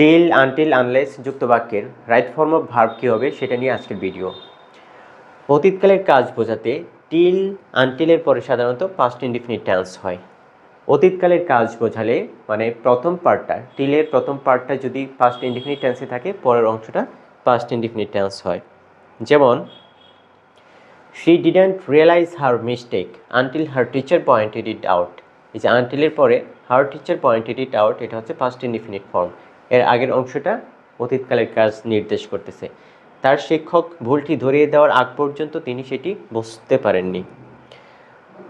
Till until unless যুক্ত বাক্যের right form of verb কী হবে সেটা নিয়ে আজকের ভিডিও অতীতকালের কাজ বোঝাতে টিল আনটিলের পরে সাধারণত পাস্ট ইনডিফিনিট টেন্স হয়। অতীতকালের কাজ বোঝালে মানে প্রথম পার্টটা টিলের প্রথম পার্টটা যদি পাস্ট ইনডিফিনিট টেন্সে থাকে, পরের অংশটা পাস্ট ইনডিফিনিট টেন্স হয়। যেমন she didn't realize her mistake until her teacher pointed it out এই যে আনটিলের পরে her teacher pointed it out এটা হচ্ছে পাস্ট ইনডিফিনিট ফর্ম এর আগের অংশটা অতীতকালের কাজ নির্দেশ করতেছে। তার শিক্ষক ভুলটি ধরিয়ে দেওয়ার আগ পর্যন্ত তিনি সেটি বুঝতে পারেননি।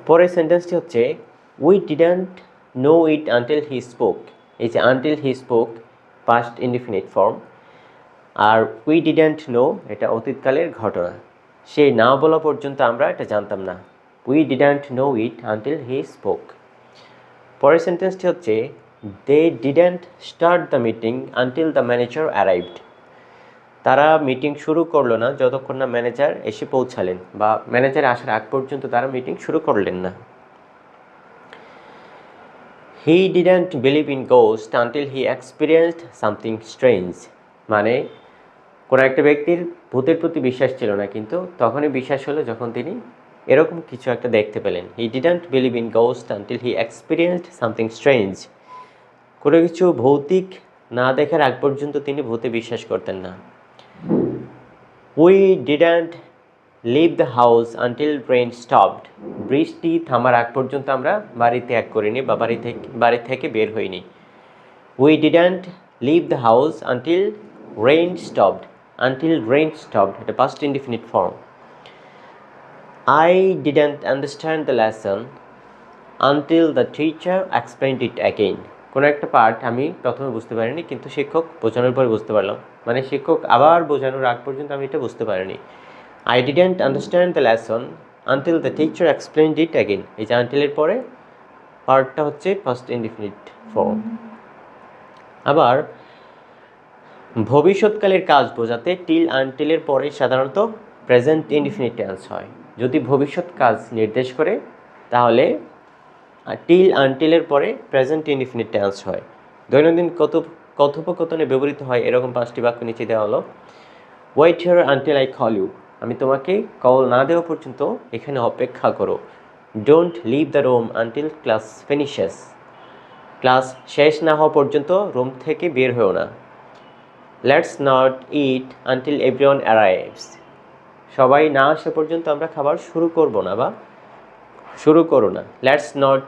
পরের সেন্টেন্সটি হচ্ছে we didn't know it until he spoke এই যে until he spoke past indefinite form R we didn't know এটা অতীতকালের ঘটনা। সে না বলা পর্যন্ত আমরা এটা জানতাম না। We didn't know it until he spoke পরের সেন্টেন্সটি হচ্ছে they didn't start the meeting until the manager arrived তারা মিটিং শুরু করল না যতক্ষণ না ম্যানেজার এসে পৌঁছালেন বা ম্যানেজার আসার আগ পর্যন্ত তারা মিটিং শুরু করলেন না। He didn't believe in ghost until he experienced something strange মানে কোনো একটা ব্যক্তির ভূতের প্রতি বিশ্বাস ছিল না কিন্তু তখনই বিশ্বাস হলো যখন তিনি এরকম কিছু একটা দেখতে পেলেন। He didn't believe in ghost until he experienced something strange কোনো কিছু ভৌতিক না দেখার আগ পর্যন্ত তিনি ভূতে বিশ্বাস করতেন না। We didn't leave the house until rain stopped বৃষ্টি থামার আগ পর্যন্ত আমরা বাড়ি ত্যাগ করিনি বা বাড়ি থেকে বাড়ি থেকে বের হইনি। We didn't leave the house until rain stopped until rain stopped এটা past indefinite form I didn't understand the lesson until the teacher explained it again কোনো একটা পার্ট আমি প্রথমে বুঝতে পারিনি, কিন্তু শিক্ষক বোঝানোর পরে বুঝতে পারলাম। মানে শিক্ষক আবার বোঝানোর আগ পর্যন্ত আমি এটা বুঝতে পারিনি। I didn't understand the lesson until the teacher explain it again এই যে আনটিলের পরে পার্টটা হচ্ছে ফার্স্ট ইনডিফিনিট ফর্ম আবার ভবিষ্যৎকালের কাজ বোঝাতে টিল আনটিলের পরে সাধারণত প্রেজেন্ট ইনডিফিনিট টেন্স হয়। যদি ভবিষ্যৎ কাজ নির্দেশ করে, তাহলে টিল আনটিলের পরে প্রেজেন্ট ইনডিফিনিট টেন্স হয়। দৈনন্দিন কত কথোপকথনে ব্যবহৃত হয় এরকম পাঁচটি বাক্য নিচে দেওয়া হলো। Wait here until I call you আমি তোমাকে কল না দেওয়া পর্যন্ত এখানে অপেক্ষা করো। Don't leave the room until class finishes class শেষ না হওয়া পর্যন্ত রুম থেকে বের হয়েও না। Let's not eat until everyone arrives সবাই না আসা পর্যন্ত আমরা খাবার শুরু করব না বা শুরু করো না। Let's not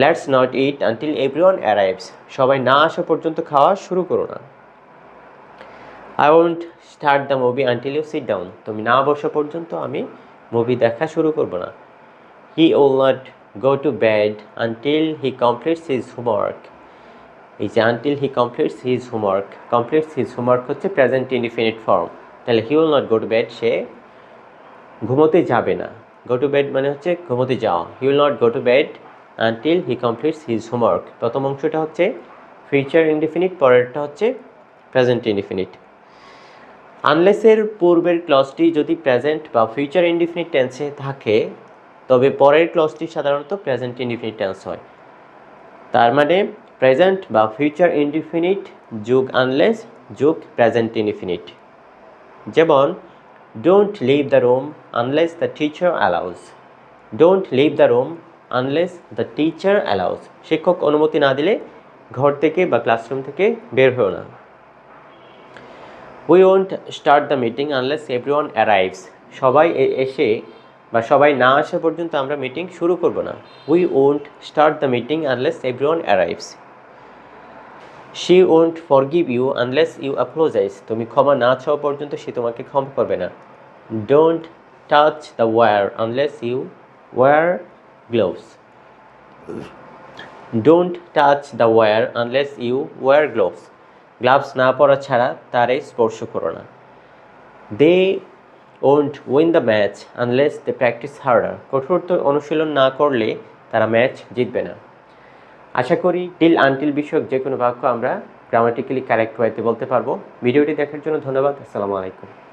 let's not eat until everyone arrives সবাই না আসা পর্যন্ত খাওয়া শুরু করো না। I won't start the movie until you sit down তুমি না বসা পর্যন্ত আমি মুভি দেখা শুরু করব না। He will not go to bed until he completes his homework এই যে until he completes his homework completes his homework হচ্ছে প্রেজেন্ট ইনডিফিনিট ফর্ম তাহলে he will not go to bed সে ঘুমোতে যাবে না। গো টু বেড মানে হচ্ছে ঘুমোতে যাওয়া। He will not go to bed until he completes his homework প্রথম অংশটা হচ্ছে ফিউচার ইনডিফিনিট পরেরটা হচ্ছে প্রেজেন্ট ইনডিফিনিট আনলেসের পূর্বের ক্লসটি যদি প্রেজেন্ট বা ফিউচার ইনডিফিনিট টেন্সে থাকে, তবে পরের ক্লসটি সাধারণত প্রেজেন্ট ইনডিফিনিট টেন্স হয়। তার মানে প্রেজেন্ট বা ফিউচার ইনডিফিনিট যুগ আনলেস যুগ প্রেজেন্ট ইনডিফিনিট যেমন don't leave the room unless the teacher allows don't leave the room unless the teacher allows শিক্ষক অনুমতি না দিলে ঘর থেকে বা ক্লাসরুম থেকে বের হও না। We won't start the meeting unless everyone arrives সবাই এসে বা সবাই না আসা পর্যন্ত আমরা মিটিং শুরু করব না। We won't start the meeting unless everyone arrives she won't forgive you unless you apologise তুমি ক্ষমা না চাওয়া পর্যন্ত সে তোমাকে ক্ষমা করবে না। Don't touch the wire unless you wear gloves don't touch the wire unless you wear gloves gloves না পরা ছাড়া তারে স্পর্শ করো না। They won't win the match unless they practise harder কঠোর অনুশীলন না করলে তারা ম্যাচ জিতবে না। আশা করি টিল আনটিল বিষয়ক যে কোনো বাক্য আমরা গ্রামাটিক্যালি কারেক্ট ওয়েতে বলতে পারব। ভিডিওটি দেখার জন্য ধন্যবাদ। আসসালামু আলাইকুম।